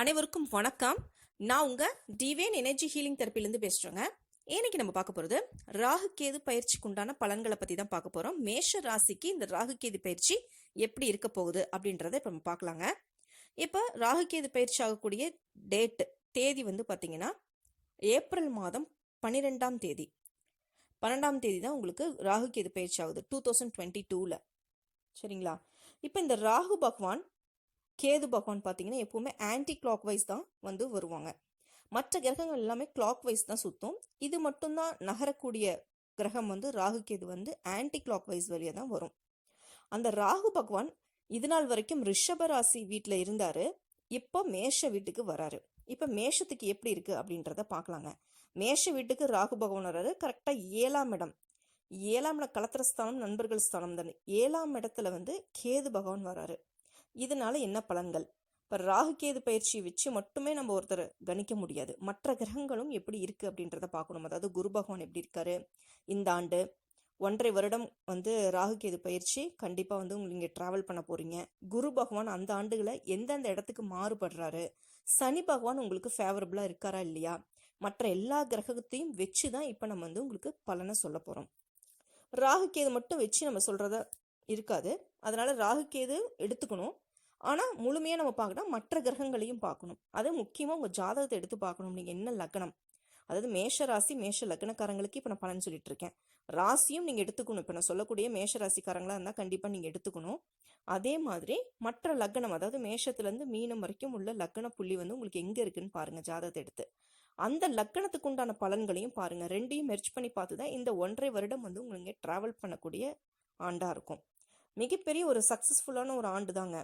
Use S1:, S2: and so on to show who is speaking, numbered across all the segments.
S1: அனைவருக்கும் வணக்கம். நான் உங்க டிவேன் எனர்ஜி ஹீலிங் தெரப்பிலிருந்து பேசுறேங்க. இன்னைக்கு நம்ம பார்க்க போறது ராகு கேது பயிற்சிக்கு உண்டான பலன்களை பத்தி தான் பார்க்க போறோம். மேஷ ராசிக்கு இந்த ராகு கேது பயிற்சி எப்படி இருக்க போகுது அப்படின்றத இப்ப நம்ம பார்க்கலாங்க. இப்போ ராகு கேது பயிற்சி ஆகக்கூடிய டேட் தேதி வந்து பாத்தீங்கன்னா ஏப்ரல் மாதம் பன்னிரெண்டாம் தேதி. பன்னெண்டாம் தேதி தான் உங்களுக்கு ராகு கேது பயிற்சி ஆகுது. டூ தௌசண்ட் டுவெண்ட்டி டூவில் சரிங்களா? இப்போ இந்த ராகு பகவான் கேது பகவான் பார்த்தீங்கன்னா எப்பவுமே ஆன்டி கிளாக் வைஸ் தான் வந்து வருவாங்க. மற்ற கிரகங்கள் எல்லாமே கிளாக் வைஸ் தான் சுற்றும் இது மட்டும்தான் நகரக்கூடிய கிரகம் வந்து ராகு கேது வந்து ஆன்டி கிளாக் வைஸ் வழியாக தான் வரும். அந்த ராகு பகவான் இது நாள் வரைக்கும் ரிஷபராசி வீட்டில் இருந்தாரு. இப்போ மேஷ வீட்டுக்கு வராரு. இப்போ மேஷத்துக்கு எப்படி இருக்கு அப்படின்றத பார்க்கலாங்க மேஷ வீட்டுக்கு ராகு பகவான் வராரு. கரெக்டாக ஏழாம் இடம். ஏழாம் இடம் கலத்திர ஸ்தானம் நண்பர்கள் ஸ்தானம் தானே. ஏழாம் இடத்துல வந்து கேது பகவான் வராரு. இதனால என்ன பலன்கள்? இப்போ ராகுகேது பயிற்சியை பயிற்சி வச்சு மட்டுமே நம்ம ஒருத்தர் கணிக்க முடியாது. மற்ற கிரகங்களும் எப்படி இருக்கு அப்படின்றத பார்க்கணும். அதாவது குரு பகவான் எப்படி இருக்காரு? இந்த ஆண்டு ஒன்றரை வருடம் வந்து ராகு கேது பயிற்சி கண்டிப்பாக வந்து உங்களுக்கு இங்கே ட்ராவல் பண்ண போறீங்க. குரு பகவான் அந்த ஆண்டுகளை எந்தெந்த இடத்துக்கு மாறுபடுறாரு? சனி பகவான் உங்களுக்கு ஃபேவரபுளாக இருக்காரா இல்லையா? மற்ற எல்லா கிரகத்தையும் வச்சு தான் இப்போ நம்ம வந்து உங்களுக்கு பலனை சொல்ல போகிறோம் ராகு கேது மட்டும் வச்சு நம்ம சொல்கிறத இருக்காது. அதனால ராகு கேது எடுத்துக்கணும். ஆனால் முழுமையாக நம்ம பார்க்கணும் மற்ற கிரகங்களையும் பார்க்கணும். அது முக்கியமாக உங்கள் ஜாதகத்தை எடுத்து பார்க்கணும். நீங்கள் என்ன லக்னம்? அதாவது மேஷ ராசி மேஷ லக்னக்காரங்களுக்கு இப்போ நான் பலன் சொல்லிட்டு இருக்கேன். ராசியும் நீங்கள் எடுத்துக்கணும். இப்போ நான் சொல்லக்கூடிய மேஷ ராசிக்காரங்களாக இருந்தால் கண்டிப்பாக நீங்கள் எடுத்துக்கணும். அதே மாதிரி மற்ற லக்னம் அதாவது மேஷத்துலேருந்து மீனம் வரைக்கும் உள்ள லக்ன புள்ளி வந்து உங்களுக்கு எங்கே இருக்குன்னு பாருங்கள் ஜாதகத்தை எடுத்து. அந்த லக்கணத்துக்கு உண்டான பலன்களையும் பாருங்கள் ரெண்டையும் மெர்ச் பண்ணி பார்த்து தான் இந்த ஒன்றரை வருடம் வந்து உங்களுக்கு ட்ராவல் பண்ணக்கூடிய ஆண்டாக இருக்கும். மிகப்பெரிய ஒரு சக்ஸஸ்ஃபுல்லான ஒரு ஆண்டு தாங்க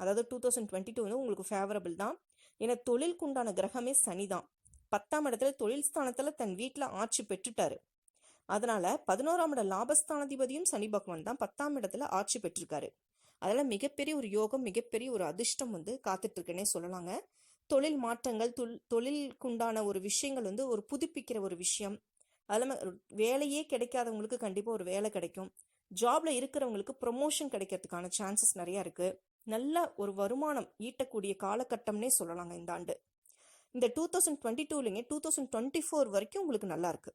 S1: அதாவது டூ தௌசண்ட் டுவெண்ட்டி டூ வந்து உங்களுக்கு ஃபேவரபிள் தான். ஏன்னா தொழிலுக்கு உண்டான கிரகமே சனி தான். பத்தாம் இடத்துல தொழில் ஸ்தானத்தில் தன் வீட்டில் ஆட்சி பெற்றுட்டாரு. அதனால பதினோராம் இட லாபஸ்தானாதிபதியும் சனி பகவான் தான் பத்தாம் இடத்துல ஆட்சி பெற்றிருக்காரு. அதெல்லாம் மிகப்பெரிய ஒரு யோகம் மிகப்பெரிய ஒரு அதிர்ஷ்டம் வந்து காத்துட்டு இருக்குன்னே சொல்லலாங்க. தொழில் மாற்றங்கள் தொல் தொழிலுக்குண்டான ஒரு விஷயங்கள் வந்து ஒரு புதுப்பிக்கிற ஒரு விஷயம். அதில் வேலையே கிடைக்காதவங்களுக்கு கண்டிப்பாக ஒரு வேலை கிடைக்கும். ஜாப்ல இருக்கிறவங்களுக்கு ப்ரொமோஷன் கிடைக்கிறதுக்கான சான்சஸ் நிறையா இருக்குது நல்ல ஒரு வருமானம் ஈட்டக்கூடிய காலகட்டம்னே சொல்லலாங்க இந்த ஆண்டு. இந்த டூ தௌசண்ட் டுவெண்ட்டி டூலிங்க டூ தௌசண்ட் டுவெண்ட்டி ஃபோர் வரைக்கும் உங்களுக்கு நல்லா இருக்கு.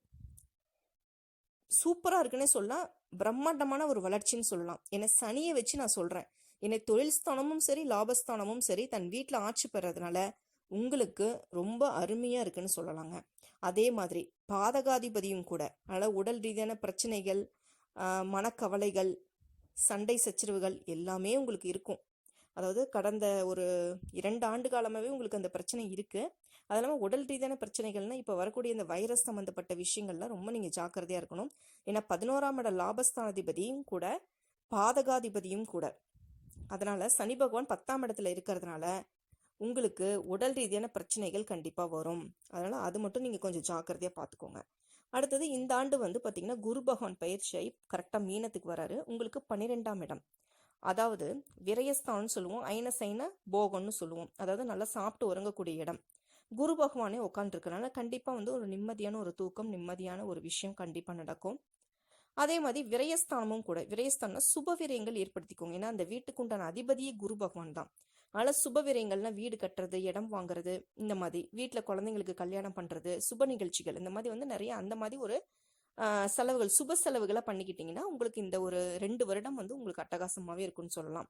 S1: சூப்பராக இருக்குன்னே சொல்லலாம் பிரம்மாண்டமான ஒரு வளர்ச்சின்னு சொல்லலாம். என்னை சனியை வச்சு நான் சொல்கிறேன் என்னை தொழில் ஸ்தானமும் சரி லாபஸ்தானமும் சரி தன் வீட்டில் ஆட்சி பெறதுனால உங்களுக்கு ரொம்ப அருமையாக இருக்குன்னு சொல்லலாங்க. அதே மாதிரி பாதகாதிபதியும் கூட அதனால் உடல் ரீதியான பிரச்சனைகள் மனக்கவலைகள் சண்டை சச்சரவுகள் எல்லாமே உங்களுக்கு இருக்கும். அதாவது கடந்த ஒரு இரண்டு ஆண்டு காலமாகவே உங்களுக்கு அந்த பிரச்சனை இருக்குது அது இல்லாமல் உடல் ரீதியான பிரச்சனைகள்னால் இப்போ வரக்கூடிய இந்த வைரஸ் சம்மந்தப்பட்ட விஷயங்கள்லாம் ரொம்ப நீங்கள் ஜாக்கிரதையாக இருக்கணும். ஏன்னா பதினோராம் இட லாபஸ்தானாதிபதியும் கூட பாதகாதிபதியும் கூட. அதனால் சனி பகவான் பத்தாம் இடத்துல இருக்கிறதுனால உங்களுக்கு உடல் ரீதியான பிரச்சனைகள் கண்டிப்பாக வரும். அதனால் அது மட்டும் நீங்கள் கொஞ்சம் ஜாக்கிரதையாக பார்த்துக்கோங்க அடுத்தது இந்த ஆண்டு வந்து பார்த்தீங்கன்னா குரு பகவான் பயிற்சியை கரெக்டாக மீனத்துக்கு வராரு. உங்களுக்கு பன்னிரெண்டாம் இடம். அதாவது விரயஸ்தானம்னு சொல்லுவோம் ஐன சைன போகம்னு சொல்லுவோம். அதாவது நல்லா சாப்பிட்டு உறங்கக்கூடிய இடம். குரு பகவானே உட்காந்துருக்கனால கண்டிப்பாக வந்து ஒரு நிம்மதியான ஒரு தூக்கம் நிம்மதியான ஒரு விஷயம் கண்டிப்பாக நடக்கும். அதே மாதிரி விரயஸ்தானமும் கூட விரயஸ்தானம்னா சுப விரயங்கள் ஏற்படுத்திக்கோங்க. ஏன்னா அந்த வீட்டுக்குண்டான அதிபதியே குரு பகவான் தான். ஆனால் சுப விரயங்கள்னா வீடு கட்டுறது இடம் வாங்குறது இந்த மாதிரி வீட்டில் குழந்தைங்களுக்கு கல்யாணம் பண்ணுறது சுப நிகழ்ச்சிகள் இந்த மாதிரி வந்து நிறைய அந்த மாதிரி ஒரு செலவுகள் சுப செலவுகளை பண்ணிக்கிட்டிங்கன்னா உங்களுக்கு இந்த ஒரு ரெண்டு வருடம் வந்து உங்களுக்கு அட்டகாசமாகவே இருக்கும்னு சொல்லலாம்.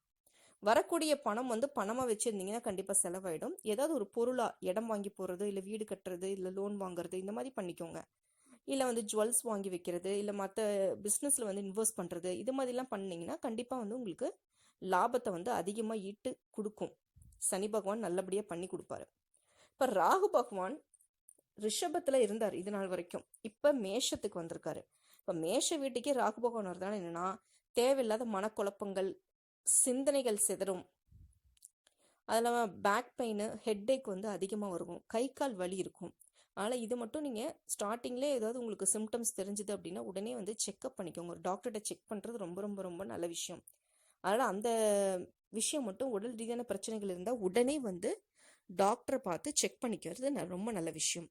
S1: வரக்கூடிய பணம் வந்து பணமாக வச்சுருந்தீங்கன்னா கண்டிப்பாக செலவாயிடும். ஏதாவது ஒரு பொருளாக இடம் வாங்கி போகிறது இல்லை வீடு கட்டுறது இல்லை லோன் வாங்குறது இந்த மாதிரி பண்ணிக்கோங்க. இல்லை வந்து ஜுவல்ஸ் வாங்கி வைக்கிறது இல்லை மற்ற பிஸ்னஸில் வந்து இன்வெஸ்ட் பண்ணுறது இது மாதிரிலாம் பண்ணிங்கன்னா கண்டிப்பாக வந்து உங்களுக்கு லாபத்தை வந்து அதிகமாக ஈட்டு கொடுக்கும். சனி பகவான் நல்லபடியாக பண்ணி கொடுப்பாரு. இப்போ ராகு பகவான் ரிஷபத்தில் இருந்தார் இது நாள் வரைக்கும். இப்போ மேஷத்துக்கு வந்திருக்காரு. இப்போ மேஷ வீட்டுக்கே ராகு பகவான் வருதுனால என்னன்னா தேவையில்லாத மனக்குழப்பங்கள் சிந்தனைகள் சிதறும். அது இல்லாமல் பேக் பெயின் ஹெட்டேக் வந்து அதிகமாக வரும். கை கால் வலி இருக்கும். அதனால் இது மட்டும் நீங்கள் ஸ்டார்டிங்லேயே ஏதாவது உங்களுக்கு சிம்டம்ஸ் தெரிஞ்சுது அப்படின்னா உடனே வந்து செக்அப் பண்ணிக்கோங்க. ஒரு டாக்டர்கிட்ட செக் பண்ணுறது ரொம்ப ரொம்ப ரொம்ப நல்ல விஷயம். அதனால் அந்த விஷயம் மட்டும் உடல் ரீதியான பிரச்சனைகள் இருந்தால் உடனே வந்து டாக்டரை பார்த்து செக் பண்ணிக்கிறது ந- ரொம்ப நல்ல விஷயம்.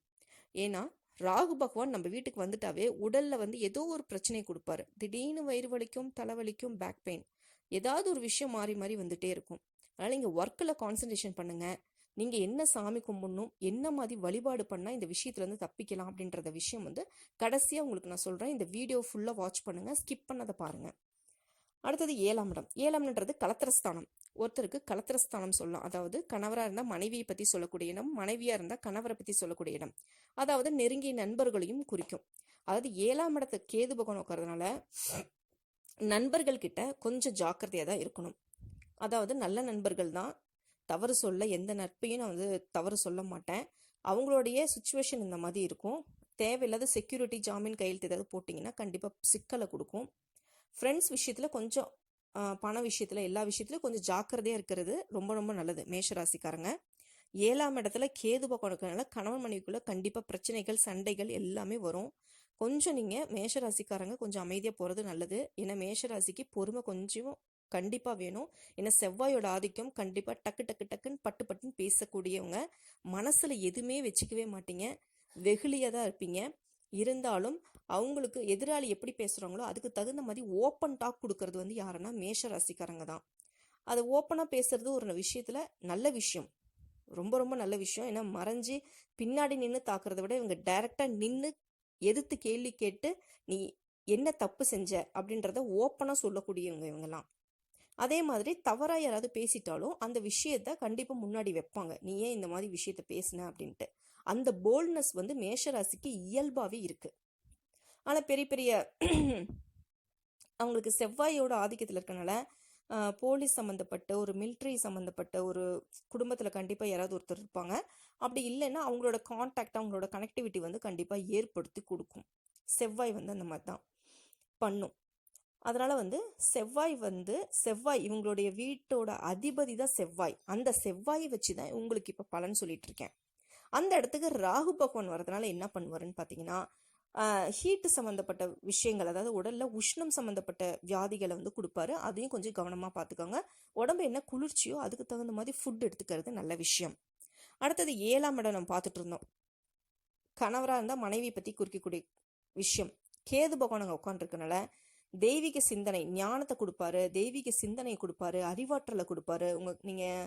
S1: ஏன்னா ராகு பகவான் நம்ம வீட்டுக்கு வந்துட்டாவே உடல்ல வந்து ஏதோ ஒரு பிரச்சனையை கொடுப்பாரு. திடீர்னு வயிறு வலிக்கும் தலைவலிக்கும் பேக் பெயின் ஏதாவது ஒரு விஷயம் மாறி மாறி வந்துட்டே இருக்கும். அதனால இங்க ஒர்க்கில் கான்சன்ட்ரேஷன் பண்ணுங்க. நீங்கள் என்ன சாமி கும்பிடணும் என்ன மாதிரி வழிபாடு பண்ணால் இந்த விஷயத்துலேருந்து தப்பிக்கலாம் அப்படின்றத விஷயம் வந்து கடைசியாக உங்களுக்கு நான் சொல்கிறேன் இந்த வீடியோ ஃபுல்லாக வாட்ச் பண்ணுங்கள் ஸ்கிப் பண்ணதை பாருங்கள் அடுத்தது ஏழாம் இடம். ஏழாம் இடம்ன்றது கலத்திரஸ்தானம். ஒருத்தருக்கு கலத்திரஸ்தானம் சொல்லலாம். அதாவது கணவராக இருந்தால் மனைவியை பற்றி சொல்லக்கூடிய இடம் மனைவியாக இருந்தால் கணவரை பற்றி சொல்லக்கூடிய இடம். அதாவது நெருங்கிய நண்பர்களையும் குறிக்கும். அதாவது ஏழாம் இடத்தை கேது பகவான் உட்கறதுனால நண்பர்கள் கிட்ட கொஞ்சம் ஜாக்கிரதையாக தான் இருக்கணும். அதாவது நல்ல நண்பர்கள் தான். தவறு சொல்ல எந்த நட்பையும் நான் வந்து தவறு சொல்ல மாட்டேன். அவங்களுடைய சுச்சுவேஷன் இந்த மாதிரி இருக்கும். தேவையில்லாத செக்யூரிட்டி ஜாமீன் கையெழுத்து ஏதாவது போட்டிங்கன்னா கண்டிப்பாக சிக்கலை கொடுக்கும். ஃப்ரெண்ட்ஸ் விஷயத்தில் கொஞ்சம் பண விஷயத்தில் எல்லா விஷயத்துலையும் கொஞ்சம் ஜாக்கிரதையாக இருக்கிறது ரொம்ப ரொம்ப நல்லது மேஷராசிக்காரங்க. ஏழாம் இடத்துல கேது பக்கம் இருக்கிறதுனால கணவன் மனைவிக்குள்ளே கண்டிப்பாக பிரச்சனைகள் சண்டைகள் எல்லாமே வரும். கொஞ்சம் நீங்கள் மேஷராசிக்காரங்க கொஞ்சம் அமைதியாக போகிறது நல்லது. ஏன்னா மேஷராசிக்கு பொறுமை கொஞ்சம் கண்டிப்பாக வேணும். ஏன்னா செவ்வாயோட ஆதிக்கம் கண்டிப்பாக டக்கு டக்கு டக்குன்னு பட்டு பட்டுன்னு பேசக்கூடியவங்க. மனசில் எதுவுமே வச்சுக்கவே மாட்டீங்க. வெகுளியாக தான் இருப்பீங்க. இருந்தாலும் அவங்களுக்கு எதிராளி எப்படி பேசுகிறாங்களோ அதுக்கு தகுந்த மாதிரி ஓப்பன் டாக் கொடுக்கறது வந்து யாருன்னா மேஷ ராசிக்காரங்க தான். அது ஓப்பனாக பேசுறது ஒரு விஷயத்தில் நல்ல விஷயம். ரொம்ப ரொம்ப நல்ல விஷயம். ஏன்னா மறைஞ்சு பின்னாடி நின்று தாக்குறத விட இவங்க டைரெக்டாக நின்று எதிர்த்து கேள்வி கேட்டு நீ என்ன தப்பு செஞ்ச அப்படின்றத ஓப்பனாக சொல்லக்கூடியவங்க இவங்கெல்லாம். அதே மாதிரி தவறாக யாராவது பேசிட்டாலும் அந்த விஷயத்த கண்டிப்பாக முன்னாடி வைப்பாங்க. நீ ஏன் இந்த மாதிரி விஷயத்த பேசுன அப்படின்ட்டு. அந்த போல்ட்னஸ் வந்து மேஷராசிக்கு இயல்பாகவே இருக்கு. ஆனால் பெரிய பெரிய அவங்களுக்கு செவ்வாயோட ஆதிக்கத்தில் இருக்கனால போலீஸ் சம்மந்தப்பட்ட ஒரு மிலிட்ரி சம்மந்தப்பட்ட ஒரு குடும்பத்தில் கண்டிப்பாக யாராவது ஒருத்தர் இருப்பாங்க. அப்படி இல்லைன்னா அவங்களோட கான்டாக்ட் அவங்களோட கனெக்டிவிட்டி வந்து கண்டிப்பாக ஏற்படுத்தி கொடுக்கும். செவ்வாய் வந்து அந்த மாதிரி தான் பண்ணும். அதனால் வந்து செவ்வாய் வந்து செவ்வாய் இவங்களுடைய வீட்டோட அதிபதி தான் செவ்வாய். அந்த செவ்வாயை வச்சு தான் உங்களுக்கு இப்போ பலன் சொல்லிட்டு இருக்கேன். அந்த இடத்துக்கு ராகு பகவான் வரதுனால என்ன பண்ணுவாருன்னு பார்த்தீங்கன்னா ஹீட்டு சம்மந்தப்பட்ட விஷயங்கள் அதாவது உடலில் உஷ்ணம் சம்மந்தப்பட்ட வியாதிகளை வந்து கொடுப்பாரு. அதையும் கொஞ்சம் கவனமாக பார்த்துக்கோங்க உடம்பு என்ன குளிர்ச்சியோ அதுக்கு தகுந்த மாதிரி ஃபுட் எடுத்துக்கிறது நல்ல விஷயம். அடுத்தது ஏழாம் இடம் நம்ம பார்த்துட்டு இருந்தோம். கணவராக இருந்தால் மனைவி பற்றி குறிக்கக்கூடிய விஷயம். கேது பகவான் அங்கே உட்காந்துருக்கனால தெய்வீக சிந்தனை ஞானத்தை கொடுப்பாரு. தெய்வீக சிந்தனை கொடுப்பாரு. அறிவாற்றலை கொடுப்பாரு. உங்க நீங்கள்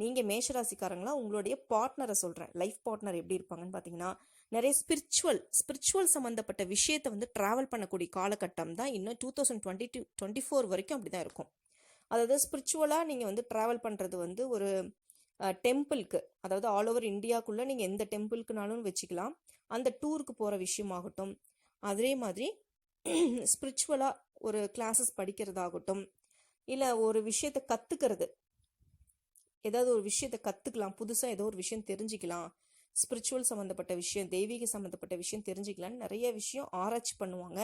S1: நீங்கள் மேஷராசிக்காரங்களா உங்களுடைய பார்ட்னரை சொல்கிறேன் லைஃப் பார்ட்னர் எப்படி இருப்பாங்கன்னு பார்த்தீங்கன்னா நிறைய ஸ்பிரிச்சுவல் ஸ்பிரிச்சுவல் சம்மந்தப்பட்ட விஷயத்தை வந்து ட்ராவல் பண்ணக்கூடிய காலகட்டம் தான் இன்னும் two thousand twenty two twenty four வரைக்கும் அப்படி தான் இருக்கும். அதாவது ஸ்பிரிச்சுவலாக நீங்கள் வந்து ட்ராவல் பண்ணுறது வந்து ஒரு டெம்பிளுக்கு அதாவது ஆல் ஓவர் இந்தியாக்குள்ளே நீங்கள் எந்த டெம்பிளுக்குனாலும் வச்சுக்கலாம். அந்த டூருக்கு போகிற விஷயமாகட்டும் அதே மாதிரி ஸ்பிரிச்சுவலாக ஒரு கிளாஸஸ் படிக்கிறதாகட்டும் இல்லை ஒரு விஷயத்தை கற்றுக்கிறது ஏதாவது ஒரு விஷயத்தை கற்றுக்கலாம் புதுசாக ஏதோ ஒரு விஷயம் தெரிஞ்சுக்கலாம். ஸ்பிரிச்சுவல் சம்மந்தப்பட்ட விஷயம் தெய்வீக சம்மந்தப்பட்ட விஷயம் தெரிஞ்சுக்கலாம்னு நிறைய விஷயம் ஆராய்ச்சி பண்ணுவாங்க.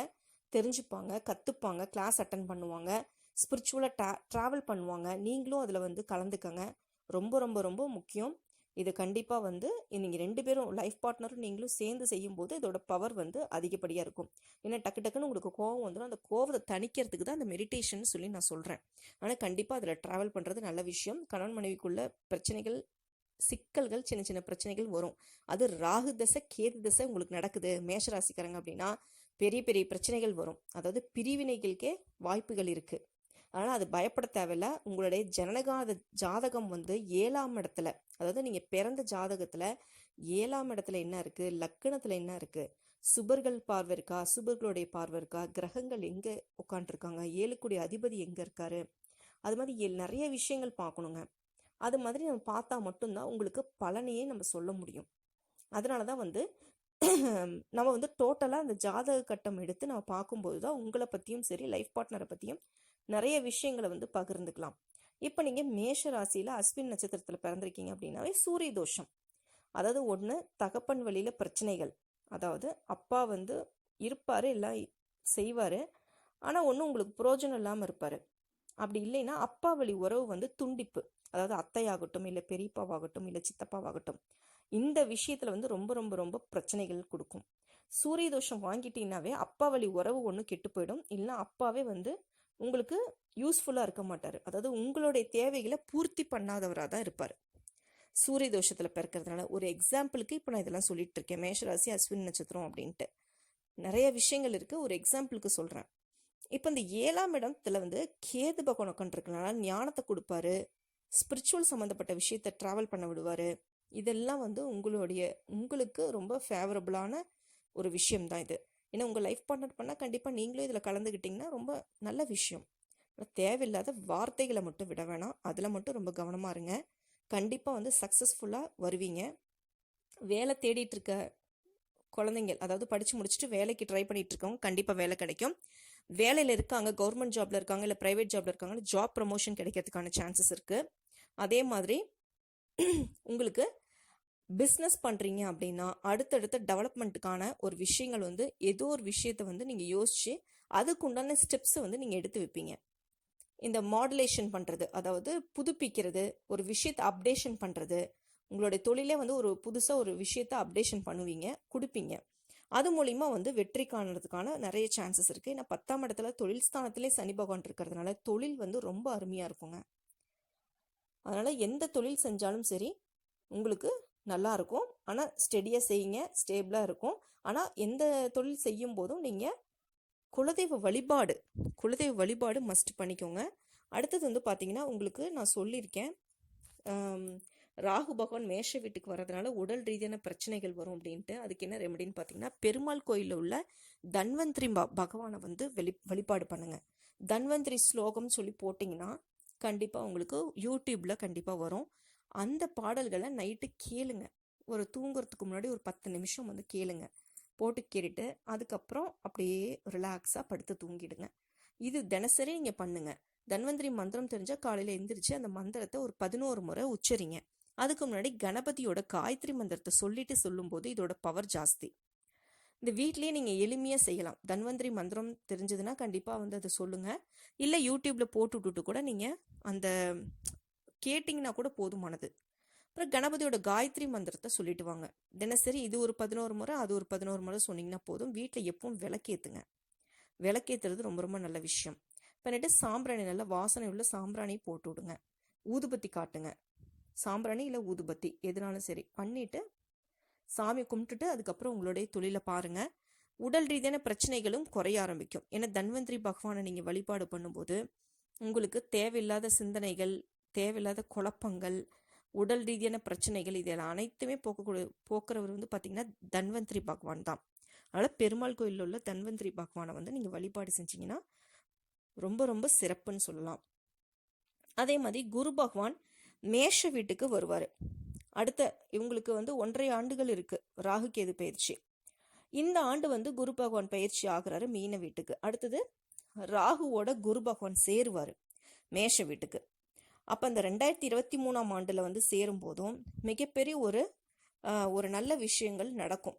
S1: தெரிஞ்சுப்பாங்க கற்றுப்பாங்க கிளாஸ் அட்டன் பண்ணுவாங்க. ஸ்பிரிச்சுவலாக ட்ரா ட்ராவல் பண்ணுவாங்க. நீங்களும் அதில் வந்து கலந்துக்கங்க. ரொம்ப ரொம்ப ரொம்ப முக்கியம். இது கண்டிப்பாக வந்து நீங்கள் ரெண்டு பேரும் லைஃப் பார்ட்னரும் நீங்களும் சேர்ந்து செய்யும்போது இதோட பவர் வந்து அதிகப்படியாக இருக்கும். ஏன்னா டக்கு டக்குன்னு உங்களுக்கு கோவம் வந்துடும் அந்த கோவத்தை தணிக்கிறதுக்கு தான் அந்த மெடிடேஷன் சொல்லி நான் சொல்கிறேன் ஆனால் கண்டிப்பாக அதில் ட்ராவல் பண்ணுறது நல்ல விஷயம். கணவன் மனைவிக்குள்ள பிரச்சனைகள் சிக்கல்கள் சின்ன சின்ன பிரச்சனைகள் வரும். அது ராகு தசை கேது தசை உங்களுக்கு நடக்குது. மேஷராசிக்காரங்க அப்படின்னா பெரிய பெரிய பிரச்சனைகள் வரும். அதாவது பிரிவினைகளுக்கே வாய்ப்புகள் இருக்குது அதனால் அது பயப்பட தேவையில்ல. உங்களுடைய ஜனனகாத ஜாதகம் வந்து ஏழாம் இடத்துல அதாவது நீங்கள் பிறந்த ஜாதகத்தில் ஏழாம் இடத்துல என்ன இருக்குது லக்கணத்தில் என்ன இருக்குது சுபர்கள் பார்வை இருக்கா சுபர்களுடைய பார்வை இருக்கா கிரகங்கள் எங்கே உட்காந்துருக்காங்க ஏழுக்குடைய அதிபதி எங்கே இருக்காரு அது மாதிரி நிறைய விஷயங்கள் பார்க்கணுங்க. அது மாதிரி நம்ம பார்த்தா மட்டும்தான் உங்களுக்கு பலனையே நம்ம சொல்ல முடியும். அதனால தான் வந்து நம்ம வந்து டோட்டலாக அந்த ஜாதக கட்டம் எடுத்து நம்ம பார்க்கும்போது தான் உங்களை பற்றியும் சரி லைஃப் பார்ட்னரை பற்றியும் நிறைய விஷயங்களை வந்து பகிர்ந்துக்கலாம். இப்போ நீங்கள் மேஷ ராசியில் அஸ்வின் நட்சத்திரத்தில் பிறந்திருக்கீங்க அப்படின்னாவே சூரிய தோஷம். அதாவது ஒன்று தகப்பன் வழியில் பிரச்சனைகள். அதாவது அப்பா வந்து இருப்பார் எல்லாம் செய்வார். ஆனால் ஒன்றும் உங்களுக்கு புரோஜனம் இல்லாமல் இருப்பார். அப்படி இல்லைன்னா அப்பா வழி உறவு வந்து துண்டிப்பு. அதாவது அத்தையாகட்டும் இல்லை பெரியப்பாவாகட்டும் இல்லை சித்தப்பாவாகட்டும். இந்த விஷயத்தில் வந்து ரொம்ப ரொம்ப ரொம்ப பிரச்சனைகள் கொடுக்கும். சூரிய தோஷம் வாங்கிட்டீங்கன்னாவே அப்பா வழி உறவு ஒன்று கெட்டு போயிடும். இல்லைன்னா அப்பாவே வந்து உங்களுக்கு யூஸ்ஃபுல்லாக இருக்க மாட்டார். அதாவது உங்களுடைய தேவைகளை பூர்த்தி பண்ணாதவராக தான் இருப்பார். சூரிய தோஷத்தில் பிறக்கிறதுனால ஒரு எக்ஸாம்பிளுக்கு இப்போ நான் இதெல்லாம் சொல்லிட்டு இருக்கேன். மேஷராசி அஸ்வின் நட்சத்திரம் அப்படின்ட்டு. நிறைய விஷயங்கள் இருக்குது ஒரு எக்ஸாம்பிளுக்கு சொல்கிறேன் இப்போ இந்த ஏழாம் இடத்துல வந்து கேது பகவான் உட்காந்துருக்கனால ஞானத்தை கொடுப்பாரு. ஸ்பிரிச்சுவல் சம்மந்தப்பட்ட விஷயத்தை ட்ராவல் பண்ண விடுவார். இதெல்லாம் வந்து உங்களுடைய உங்களுக்கு ரொம்ப ஃபேவரபுளான ஒரு விஷயம் தான் இது. ஏன்னா உங்கள் லைஃப் பார்ட்னர் பண்ணால் கண்டிப்பாக நீங்களும் இதில் கலந்துக்கிட்டிங்கன்னா ரொம்ப நல்ல விஷயம். தேவையில்லாத வார்த்தைகளை மட்டும் விட வேணாம். அதில் மட்டும் ரொம்ப கவனமாக இருங்க. கண்டிப்பாக வந்து சக்ஸஸ்ஃபுல்லாக வருவீங்க. வேலை தேடிட்டு இருக்க குழந்தைங்க அதாவது படித்து முடிச்சுட்டு வேலைக்கு ட்ரை பண்ணிட்டு இருக்கவங்க கண்டிப்பாக வேலை கிடைக்கும். வேலையில் இருக்காங்க கவர்மெண்ட் ஜாப்ல இருக்காங்க இல்லை ப்ரைவேட் ஜாப்ல இருக்காங்க ஜாப் ப்ரமோஷன் கிடைக்கிறதுக்கான சான்சஸ் இருக்குது அதே மாதிரி உங்களுக்கு பிஸ்னஸ் பண்ணுறீங்க அப்படின்னா அடுத்தடுத்த டெவலப்மெண்ட்டுக்கான ஒரு விஷயங்கள் வந்து ஏதோ ஒரு விஷயத்தை வந்து நீங்கள் யோசித்து அதுக்கு உண்டான ஸ்டெப்ஸை வந்து நீங்கள் எடுத்து வைப்பீங்க. இந்த மாடுலேஷன் பண்ணுறது அதாவது புதுப்பிக்கிறது ஒரு விஷயத்தை அப்டேஷன் பண்ணுறது உங்களுடைய தொழிலே வந்து ஒரு புதுசாக ஒரு விஷயத்தை அப்டேஷன் பண்ணுவீங்க கொடுப்பீங்க. அது மூலிமா வந்து வெற்றி காணுறதுக்கான நிறைய சான்சஸ் இருக்குது ஏன்னா பத்தாம் இடத்துல தொழில் ஸ்தானத்திலே சனி பகவான் இருக்கிறதுனால தொழில் வந்து ரொம்ப அருமையாக இருக்குங்க. அதனால் எந்த தொழில் செஞ்சாலும் சரி உங்களுக்கு நல்லா இருக்கும் ஆனால் ஸ்டெடியாக செய்யுங்க ஸ்டேபிளாக இருக்கும். ஆனால் எந்த தொழில் செய்யும் போதும் நீங்கள் குலதெய்வ வழிபாடு குலதெய்வ வழிபாடு மஸ்ட் பண்ணிக்கோங்க. அடுத்தது வந்து பார்த்தீங்கன்னா உங்களுக்கு நான் சொல்லியிருக்கேன் ராகு பகவான் மேஷ வீட்டுக்கு வர்றதுனால உடல் ரீதியான பிரச்சனைகள் வரும் அப்படின்ட்டு. அதுக்கு என்ன ரெமடின்னு பார்த்தீங்கன்னா பெருமாள் கோயிலில் உள்ள தன்வந்திரி ப பகவானை வந்து வெளி வழிபாடு பண்ணுங்க. தன்வந்திரி ஸ்லோகம் சொல்லி போட்டிங்கன்னா கண்டிப்பாக உங்களுக்கு யூடியூப்பில் கண்டிப்பாக வரும். அந்த பாடல்களை நைட்டு கேளுங்க. ஒரு தூங்குறதுக்கு முன்னாடி ஒரு பத்து நிமிஷம் வந்து கேளுங்க. போட்டு கேட்டுட்டு அதுக்கப்புறம் அப்படியே ரிலாக்ஸாக படுத்து தூங்கிடுங்க. இது தினசரி நீங்கள் பண்ணுங்க. தன்வந்திரி மந்திரம் தெரிஞ்சால் காலையில் எந்திரிச்சு அந்த மந்திரத்தை ஒரு பதினோரு முறை உச்சரிங்க. அதுக்கு முன்னாடி கணபதியோட காயத்ரி மந்திரத்தை சொல்லிட்டு சொல்லும்போது இதோட பவர் ஜாஸ்தி. இந்த வீட்லேயே நீங்கள் எளிமையாக செய்யலாம். தன்வந்திரி மந்திரம் தெரிஞ்சதுன்னா கண்டிப்பாக வந்து அதை சொல்லுங்கள் இல்லை யூடியூப்பில் போட்டு விட்டுட்டு கூட நீங்கள் அந்த கேட்டிங்கன்னா கூட போதுமானது. அப்புறம் கணபதியோட காயத்ரி மந்திரத்தை சொல்லிட்டு வாங்க. தினசரி இது ஒரு பதினோரு முறை அது ஒரு பதினோரு முறை சொன்னீங்கன்னா போதும். வீட்டில் எப்பவும் விளக்கேற்றுங்க விளக்கேத்துறது ரொம்ப ரொம்ப நல்ல விஷயம். பண்ணிட்டு சாம்பிராணி நல்ல வாசனை உள்ள சாம்பிராணி போட்டு விடுங்க. ஊதுபத்தி காட்டுங்க. சாம்பிராணி இல்லை ஊதுபத்தி எதுனாலும் சரி. பண்ணிட்டு சாமி கும்பிட்டுட்டு அதுக்கப்புறம் உங்களுடைய தொழிலை பாருங்க. உடல் ரீதியான பிரச்சனைகளும் குறைய ஆரம்பிக்கும். ஏன்னா தன்வந்திரி பகவானை நீங்கள் வழிபாடு பண்ணும்போது உங்களுக்கு தேவையில்லாத சிந்தனைகள் தேவையில்லாத குழப்பங்கள் உடல் ரீதியான பிரச்சனைகள் இதெல்லாம் அனைத்துமே போக்கக்கூடிய போக்குறவர் வந்து பார்த்தீங்கன்னா தன்வந்திரி பகவான் தான். அதனால் பெருமாள் கோயிலில் உள்ள தன்வந்திரி பகவானை வந்து நீங்கள் வழிபாடு செஞ்சீங்கன்னா ரொம்ப ரொம்ப சிறப்புன்னு சொல்லலாம். அதே மாதிரி குரு பகவான் மேஷ வீட்டுக்கு வருவார். அடுத்த இவங்களுக்கு வந்து ஒன்றரை ஆண்டுகள் இருக்குது ராகு கேது பயிற்சி. இந்த ஆண்டு வந்து குரு பகவான் பயிற்சி ஆகுறாரு மீன வீட்டுக்கு. அடுத்தது ராகுவோட குரு பகவான் சேருவார் மேஷ வீட்டுக்கு. அப்போ அந்த ரெண்டாயிரத்தி இருபத்தி மூணாம் ஆண்டில் வந்து சேரும் போதும் மிகப்பெரிய ஒரு ஒரு நல்ல விஷயங்கள் நடக்கும்.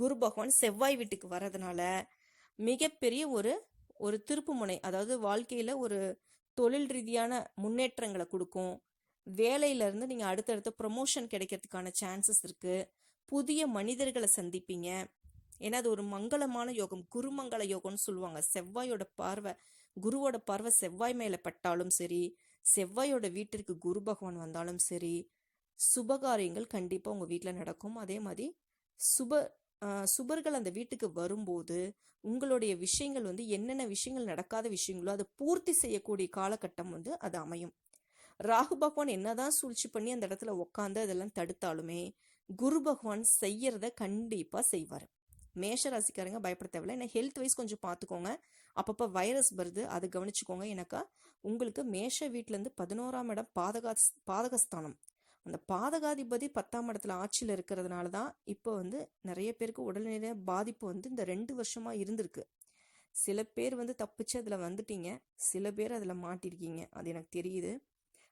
S1: குரு பகவான் செவ்வாய் வீட்டுக்கு வர்றதுனால மிகப்பெரிய ஒரு ஒரு திருப்புமுனை அதாவது வாழ்க்கையில் ஒரு தொழில் ரீதியான முன்னேற்றங்களை கொடுக்கும். வேலையிலேருந்து நீங்கள் அடுத்தடுத்த ப்ரொமோஷன் கிடைக்கிறதுக்கான சான்சஸ் இருக்குது புதிய மனிதர்களை சந்திப்பீங்க. ஏன்னா அது ஒரு மங்களமான யோகம். குருமங்கள யோகம்னு சொல்லுவாங்க. செவ்வாயோட பார்வை குருவோட பார்வை செவ்வாய் மேலே பட்டாலும் சரி செவ்வாயோட வீட்டிற்கு குரு பகவான் வந்தாலும் சரி சுபகாரியங்கள் கண்டிப்பாக உங்கள் வீட்டில் நடக்கும். அதே மாதிரி சுப சுபர்கள் அந்த வீட்டுக்கு வரும்போது உங்களுடைய விஷயங்கள் வந்து என்னென்ன விஷயங்கள் நடக்காத விஷயங்களோ அதை பூர்த்தி செய்யக்கூடிய காலகட்டம் வந்து அது அமையும். ராகு பகவான் என்னதான் சூழ்ச்சி பண்ணி அந்த இடத்துல உட்காந்து அதெல்லாம் தடுத்தாலுமே குரு பகவான் செய்யறத கண்டிப்பாக செய்வார். மேஷ ராசிக்காரங்க பயப்பட தேவையில்லை. ஏன்னா ஹெல்த் வைஸ் கொஞ்சம் பார்த்துக்கோங்க. அப்பப்போ வைரஸ் வருது அதை கவனிச்சுக்கோங்க. எனக்கா உங்களுக்கு மேஷ வீட்டிலேருந்து பதினோராம் இடம் பாதகா பாதகஸ்தானம். அந்த பாதகாதிபதி பத்தாம் இடத்துல ஆட்சியில் இருக்கிறதுனால தான் இப்போ வந்து நிறைய பேருக்கு உடல்நிலை பாதிப்பு வந்து இந்த ரெண்டு வருஷமாக இருந்திருக்கு. சில பேர் வந்து தப்பிச்சு அதில் வந்துட்டீங்க. சில பேர் அதில் மாட்டிருக்கீங்க. அது எனக்கு தெரியுது.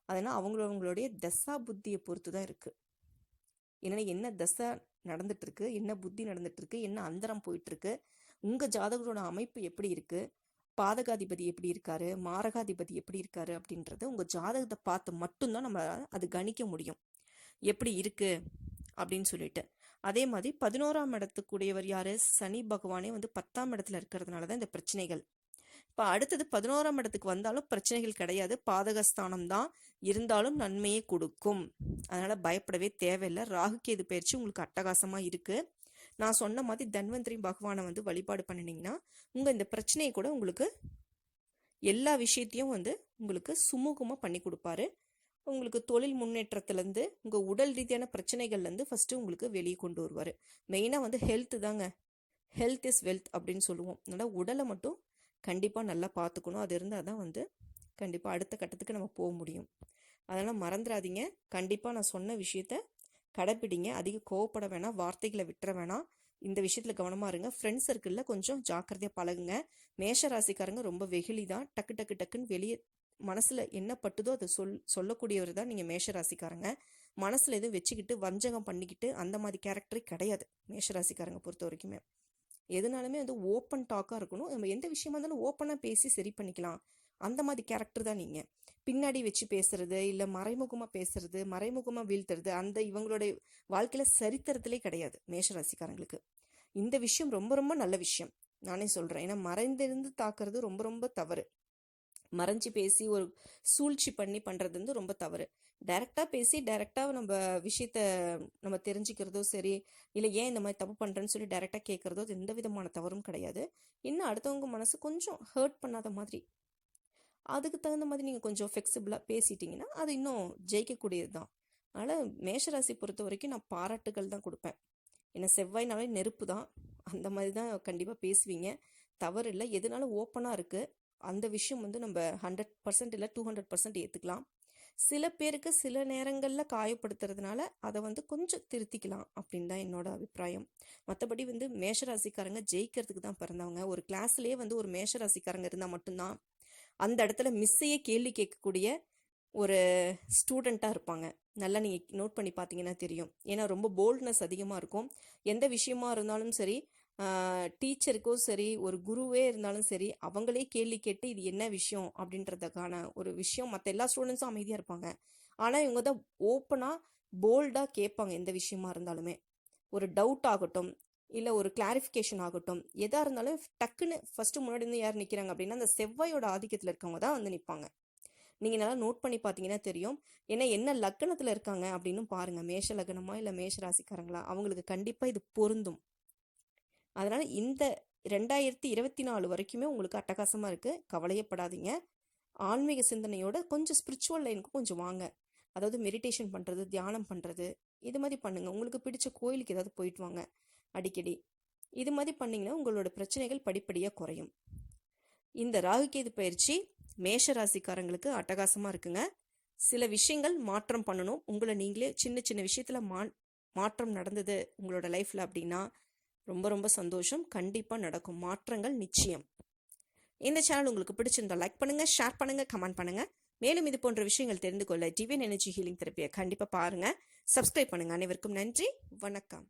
S1: அதனால் அவங்களவங்களுடைய தசா புத்தியை பொறுத்து தான் இருக்குது ஏன்னா என்ன தசை நடந்துட்டு இருக்கு என்ன புத்தி நடந்துட்டு இருக்கு என்ன அந்தரம் போயிட்டு உங்கள் உங்க ஜாதகரோட அமைப்பு எப்படி இருக்கு? பாதகாதிபதி எப்படி இருக்காரு? மாரகாதிபதி எப்படி இருக்காரு? அப்படின்றது உங்க ஜாதகத்தை பார்த்து மட்டும்தான் நம்ம அது கணிக்க முடியும். எப்படி இருக்கு? அப்படின்னு சொல்லிட்டு. அதே மாதிரி பதினோராம் இடத்துக்குடையவர் யாரு? சனி பகவானே வந்து பத்தாம் இடத்துல இருக்கிறதுனால தான் இந்த பிரச்சனைகள். இப்போ அடுத்தது பதினோராம் இடத்துக்கு வந்தாலும் பிரச்சனைகள் கிடையாது. பாதகஸ்தானம் தான். இருந்தாலும் நன்மையை கொடுக்கும். அதனால பயப்படவே தேவையில்லை. ராகுகேது பயிற்சி உங்களுக்கு அட்டகாசமாக இருக்குது நான் சொன்ன மாதிரி தன்வந்திரி பகவானை வந்து வழிபாடு பண்ணினீங்கன்னா உங்கள் இந்த பிரச்சனையை கூட உங்களுக்கு எல்லா விஷயத்தையும் வந்து உங்களுக்கு சுமூகமாக பண்ணி கொடுப்பாரு. உங்களுக்கு தொழில் முன்னேற்றத்துலேருந்து உங்கள் உடல் ரீதியான பிரச்சனைகள்லேருந்து ஃபஸ்ட்டு உங்களுக்கு வெளியே கொண்டு வருவார். மெயினாக வந்து ஹெல்த்து தாங்க. ஹெல்த் இஸ் வெல்த் அப்படின்னு சொல்லுவோம். அதனால் உடலை மட்டும் கண்டிப்பாக நல்லா பார்த்துக்கணும். அது இருந்தால் தான் வந்து கண்டிப்பாக அடுத்த கட்டத்துக்கு நம்ம போக முடியும். அதெல்லாம் மறந்துடாதீங்க. கண்டிப்பாக நான் சொன்ன விஷயத்த கடைப்பிடிங்க. அதிக கோவப்பட வேணாம். வார்த்தைகளை விட்டுற வேணாம். இந்த விஷயத்தில் கவனமாக இருங்க. ஃப்ரெண்ட்ஸ் சர்க்கிளில் கொஞ்சம் ஜாக்கிரதையாக பழகுங்க. மேஷ ராசிக்காரங்க ரொம்ப வெகுளி தான் டக்கு டக்கு டக்குன்னு வெளியே மனசில் என்ன பட்டுதோ அதை சொல் சொல்லக்கூடியவர் தான் நீங்கள் மேஷ ராசிக்காரங்க மனசில் எதுவும் வச்சுக்கிட்டு வஞ்சகம் பண்ணிக்கிட்டு அந்த மாதிரி கேரக்டரே கிடையாது மேஷ ராசிக்காரங்க பொறுத்த வரைக்குமே. எதுனாலுமே வந்து ஓப்பன் டாக்காக இருக்கணும். நம்ம எந்த விஷயமா இருந்தாலும் ஓப்பனாக பேசி சரி பண்ணிக்கலாம். அந்த மாதிரி கேரக்டர் தான் நீங்கள் பின்னாடி வச்சு பேசுறது இல்லை மறைமுகமாக பேசுறது மறைமுகமாக வீழ்த்துறது அந்த இவங்களுடைய வாழ்க்கையில் சரித்திரத்திலே கிடையாது மேஷராசிக்காரங்களுக்கு இந்த விஷயம் ரொம்ப ரொம்ப நல்ல விஷயம். நானே சொல்கிறேன் ஏன்னா மறைந்திருந்து தாக்குறது ரொம்ப ரொம்ப தவறு. மறைஞ்சு பேசி ஒரு சூழ்ச்சி பண்ணி பண்ணுறது வந்து ரொம்ப தவறு. டைரெக்டாக பேசி டைரெக்டாக நம்ம விஷயத்த நம்ம தெரிஞ்சுக்கிறதோ சரி இல்லை ஏன் இந்த மாதிரி தப்பு பண்ணுறேன்னு சொல்லி டைரெக்டாக கேட்குறதோ எந்த விதமான தவறும் கிடையாது. இன்னும் அடுத்தவங்க மனசு கொஞ்சம் ஹர்ட் பண்ணாத மாதிரி அதுக்கு தகுந்த மாதிரி நீங்கள் கொஞ்சம் ஃப்ளெக்சிபிளாக பேசிட்டீங்கன்னா அது இன்னும் ஜெயிக்கக்கூடியது தான் அதனால் மேஷராசி பொறுத்த வரைக்கும் நான் பாராட்டுகள் தான் கொடுப்பேன். ஏன்னா செவ்வாய்னாலே நெருப்பு தான் அந்த மாதிரி தான் கண்டிப்பாக பேசுவீங்க. தவறு இல்லை எதுனாலும் ஓப்பனாக இருக்குது அந்த விஷயம் வந்து நம்ம ஹண்ட்ரட் பர்சன்ட் இல்லை டூ ஹண்ட்ரட் பர்சன்ட் ஏற்றுக்கலாம் சில பேருக்கு சில நேரங்களில் காயப்படுத்துறதுனால அதை வந்து கொஞ்சம் திருத்திக்கலாம் அப்படின்னு தான் என்னோட அபிப்பிராயம். மற்றபடி வந்து மேஷராசிக்காரங்க ஜெயிக்கிறதுக்கு தான் பிறந்தவங்க. ஒரு கிளாஸ்லேயே வந்து ஒரு மேஷராசிக்காரங்க இருந்தால் மட்டும்தான் அந்த இடத்துல மிஸ்ஸையே கேள்வி கேட்கக்கூடிய ஒரு ஸ்டூடெண்ட்டாக இருப்பாங்க. நல்லா நீங்கள் நோட் பண்ணி பார்த்தீங்கன்னா தெரியும். ஏன்னா ரொம்ப போல்ட்னஸ் அதிகமாக இருக்கும். எந்த விஷயமா இருந்தாலும் சரி டீச்சருக்கும் சரி ஒரு குருவே இருந்தாலும் சரி அவங்களே கேள்வி கேட்டு இது என்ன விஷயம் அப்படின்றதுக்கான ஒரு விஷயம் மற்ற எல்லா ஸ்டூடெண்ட்ஸும் அமைதியாக இருப்பாங்க. ஆனால் இவங்க தான் ஓப்பனாக போல்டாக கேட்பாங்க எந்த விஷயமா இருந்தாலுமே. ஒரு டவுட் ஆகட்டும் இல்லை ஒரு கிளாரிஃபிகேஷன் ஆகட்டும். எதாக இருந்தாலும் டக்குன்னு ஃபஸ்ட்டு முன்னாடி இருந்து யார் நிற்கிறாங்க அப்படின்னா அந்த செவ்வாயோட ஆதிக்கத்தில் இருக்கவங்க தான் வந்து நிற்பாங்க நீங்கள் நல்லா நோட் பண்ணி பார்த்தீங்கன்னா தெரியும். ஏன்னா என்ன லக்கணத்தில் இருக்காங்க அப்படின்னு பாருங்கள் மேஷ லக்னமா இல்லை மேஷ ராசிக்காரங்களா? அவங்களுக்கு கண்டிப்பாக இது பொருந்தும். அதனால் இந்த ரெண்டாயிரத்தி இருபத்தி நாலு வரைக்குமே உங்களுக்கு அட்டகாசமாக இருக்குது கவலையப்படாதீங்க. ஆன்மீக சிந்தனையோட கொஞ்சம் ஸ்பிரிச்சுவல் லைனுக்கு கொஞ்சம் வாங்க. அதாவது மெடிடேஷன் பண்ணுறது தியானம் பண்ணுறது இது மாதிரி பண்ணுங்கள் உங்களுக்கு பிடிச்ச கோயிலுக்கு ஏதாவது போயிட்டு வாங்க. அடிக்கடி. இது மாதிரி பண்ணிங்கன்னா உங்களோட பிரச்சனைகள் படிப்படியாக குறையும். இந்த ராகுகேது பயிற்சி மேஷ ராசிக்காரங்களுக்கு அட்டகாசமாக இருக்குங்க. சில விஷயங்கள் மாற்றம் பண்ணணும். உங்களை நீங்களே சின்ன சின்ன விஷயத்தில் மா மாற்றம் நடந்தது உங்களோட லைஃப்பில் அப்படின்னா ரொம்ப ரொம்ப சந்தோஷம். கண்டிப்பாக நடக்கும். மாற்றங்கள் நிச்சயம். இந்த சேனல் உங்களுக்கு பிடிச்சிருந்தா லைக் பண்ணுங்கள் ஷேர் பண்ணுங்கள் கமெண்ட் பண்ணுங்கள் மேலும் இது போன்ற விஷயங்கள் தெரிந்து கொள்ள டிவியன் எனர்ஜி ஹீலிங் தெரப்பியை கண்டிப்பாக பாருங்கள் சப்ஸ்கிரைப் பண்ணுங்கள் அனைவருக்கும் நன்றி. வணக்கம்.